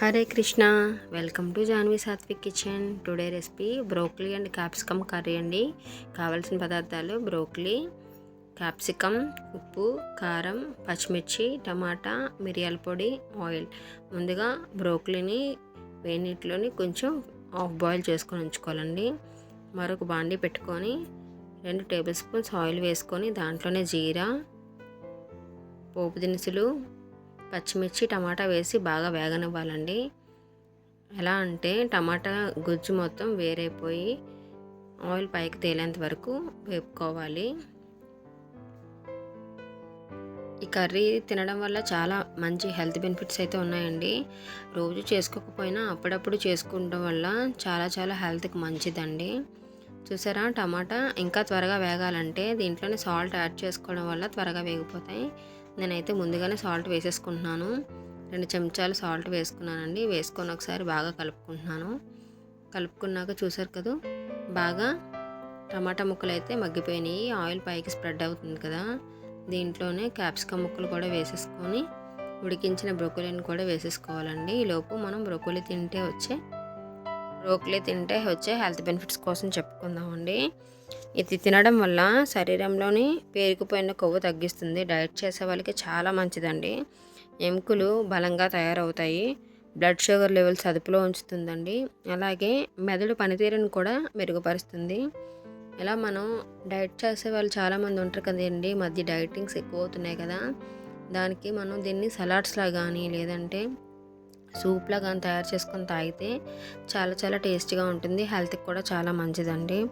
Hare Krishna. Welcome to Jahnvi Satvik kitchen today recipe broccoli and capsicum curry అండి. కావాల్సిన పదార్థాలు broccoli capsicum ఉప్పు కారం పచ్చిమిర్చి టమాటా మిరియాల పొడి ఆయిల్ ముందుగా బ్రోక్లీని వేనీటిలోని కొంచెం ఆఫ్ బాయిల్ చేసుకొని ఉంచుకోవాలండి. మరొక బాండి పెట్టుకొని రెండు టేబుల్ స్పూన్స్ ఆయిల్ వేసుకొని దాంట్లోనే జీరా పోపు దినుసులు పచ్చిమిర్చి టమాటా వేసి బాగా వేగనివ్వాలండి. ఎలా అంటే టమాటా గుజ్జు మొత్తం వేరైపోయి ఆయిల్ పైకి తేలేంత వరకు వేపుకోవాలి. ఈ కర్రీ తినడం వల్ల చాలా మంచి హెల్త్ బెనిఫిట్స్ అయితే ఉన్నాయండి. రోజు చేసుకోకపోయినా అప్పుడప్పుడు చేసుకోవడం వల్ల చాలా చాలా హెల్త్కి మంచిదండి. చూసారా టమాటా ఇంకా త్వరగా వేగాలంటే దీంట్లోనే సాల్ట్ యాడ్ చేసుకోవడం వల్ల త్వరగా వేగిపోతాయి. నేనైతే ముందుగానే సాల్ట్ వేసేసుకుంటున్నాను. రెండు చెంచాలు సాల్ట్ వేసుకున్నానండి. వేసుకొని ఒకసారి బాగా కలుపుకుంటున్నాను. కలుపుకున్నాక చూసారు కదా బాగా టమాటా ముక్కలు అయితే మగ్గిపోయినాయి. ఆయిల్ పైకి స్ప్రెడ్ అవుతుంది కదా. దీంట్లోనే క్యాప్సికమ్ ముక్కలు కూడా వేసేసుకొని ఉడికించిన బ్రోకోలీని కూడా వేసేసుకోవాలండి. ఈలోపు మనం బ్రొకోలీ తింటే వచ్చే బ్రోకోలీ తింటే వచ్చే హెల్త్ బెనిఫిట్స్ కోసం చెప్పుకుందామండి. ఇది తినడం వల్ల శరీరంలోని పేరుకుపోయిన కొవ్వు తగ్గిస్తుంది. డైట్ చేసే వాళ్ళకి చాలా మంచిదండి. ఎముకలు బలంగా తయారవుతాయి. బ్లడ్ షుగర్ లెవెల్స్ అదుపులో ఉంచుతుందండి. అలాగే మెదడు పనితీరును కూడా మెరుగుపరుస్తుంది. ఇలా మనం డైట్ చేసే వాళ్ళు చాలామంది ఉంటారు కదండి. మధ్య డైటింగ్స్ ఎక్కువ అవుతున్నాయి కదా. దానికి మనం దీన్ని సలాడ్స్లా కానీ లేదంటే సూప్లా కానీ తయారు చేసుకొని తాగితే చాలా చాలా టేస్టీగా ఉంటుంది. హెల్త్కి కూడా చాలా మంచిదండి.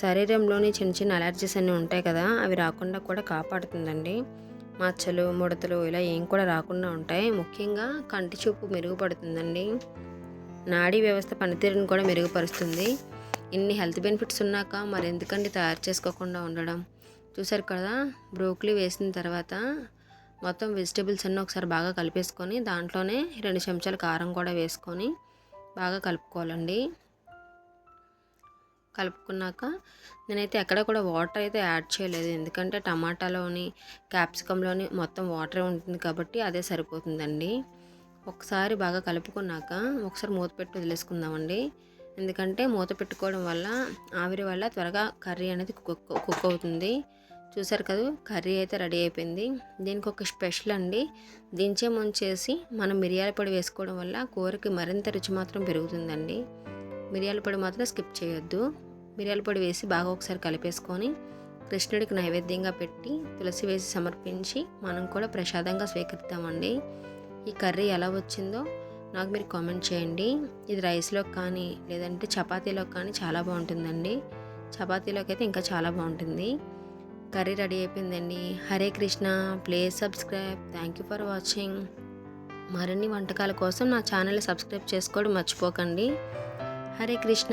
శరీరంలోని చిన్న చిన్న అలర్జీస్ అన్నీ ఉంటాయి కదా అవి రాకుండా కూడా కాపాడుతుందండి. మచ్చలు ముడతలు ఇలా ఏం కూడా రాకుండా ఉంటాయి. ముఖ్యంగా కంటి చూపు మెరుగుపడుతుందండి. నాడీ వ్యవస్థ పనితీరుని కూడా మెరుగుపరుస్తుంది. ఇన్ని హెల్త్ బెనిఫిట్స్ ఉన్నాక మరి ఎందుకండి తయారు చేసుకోకుండా ఉండడం? చూసారు కదా బ్రోక్లీ వేసిన తర్వాత మొత్తం వెజిటేబుల్స్ అన్నీ ఒకసారి బాగా కలిపేసుకొని దాంట్లోనే రెండు చెంచాల కారం కూడా వేసుకొని బాగా కలుపుకోవాలండి. కలుపుకున్నాక నేనైతే ఎక్కడ కూడా వాటర్ అయితే యాడ్ చేయలేదు. ఎందుకంటే టమాటాలోని క్యాప్సికంలోని మొత్తం వాటర్ ఉంటుంది కాబట్టి అదే సరిపోతుందండి. ఒకసారి బాగా కలుపుకున్నాక ఒకసారి మూత పెట్టి వదిలేసుకుందామండి. ఎందుకంటే మూత పెట్టుకోవడం వల్ల ఆవిరి వల్ల త్వరగా కర్రీ అనేది కుక్ కుక్ అవుతుంది. చూసారు కదా కర్రీ అయితే రెడీ అయిపోయింది. దీనికి ఒక స్పెషల్ అండి. దించే ముంచేసి మనం మిరియాల పొడి వేసుకోవడం వల్ల కూరకి మరింత రుచి మాత్రం పెరుగుతుందండి. మిరియాల పొడి మాత్రం స్కిప్ చేయొద్దు. మిరియాల పొడి వేసి బాగా ఒకసారి కలిపేసుకొని కృష్ణుడికి నైవేద్యంగా పెట్టి తులసి వేసి సమర్పించి మనం కూడా ప్రసాదంగా స్వీకరిస్తామండి ఈ కర్రీ ఎలా వచ్చిందో నాకు మీరు కామెంట్ చేయండి. ఇది రైస్లో కానీ లేదంటే చపాతీలో కానీ చాలా బాగుంటుందండి. చపాతీలోకి అయితే ఇంకా చాలా బాగుంటుంది. కర్రీ రెడీ అయిపోయిందండి. Hare Krishna please subscribe. Thank you for watching. మరిన్ని వంటకాల కోసం నా ఛానల్ సబ్స్క్రైబ్ చేసుకోవడం మర్చిపోకండి. హరే కృష్ణ